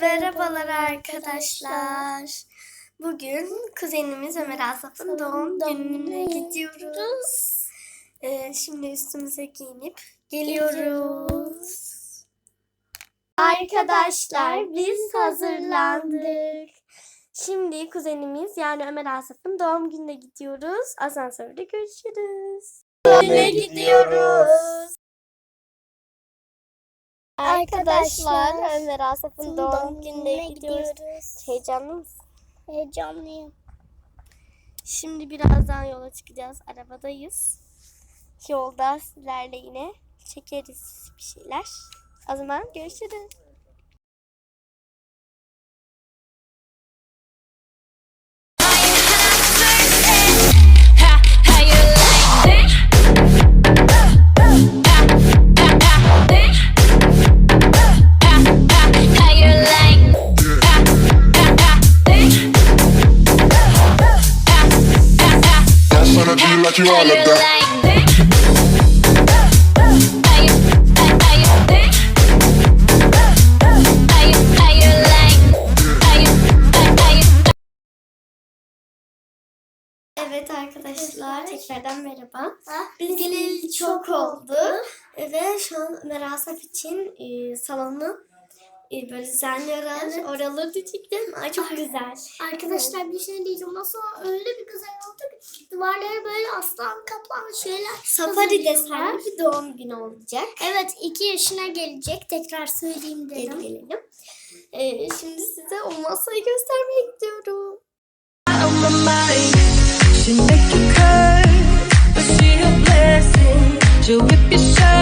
Merhabalar arkadaşlar. Bugün kuzenimiz Ömer Asaf'ın doğum gününe gidiyoruz. Ee, şimdi üstümüze giyinip geliyoruz. Arkadaşlar biz hazırlandık. Şimdi kuzenimiz yani Ömer Asaf'ın doğum gününe gidiyoruz. Asansörde görüşürüz. Güne gidiyoruz. Arkadaşlar Ömer Asaf'ın doğum gününe gidiyoruz. Heyecanlı mısın? Heyecanlıyım. Şimdi birazdan yola çıkacağız. Arabadayız. Yolda sizlerle yine çekeriz bir şeyler. O zaman görüşürüz. Like you all of that. Evet arkadaşlar tekrardan merhaba. Biz geleli çok oldu. Ve şu an Ömer Asaf için e, salonu e, böyle düzenliyoruz. Oraları da çektim. Ay çok güzel. Arkadaşlar bir şey diyeceğim. Nasıl öyle bir güzel. Duvarlara böyle aslan kaplan şeyler. Safari desenli bir doğum günü olacak. Evet iki yaşına gelecek. Tekrar söyleyeyim Geri dedim. gelelim. E, şimdi size o masayı a blessing. She'll whip your shirt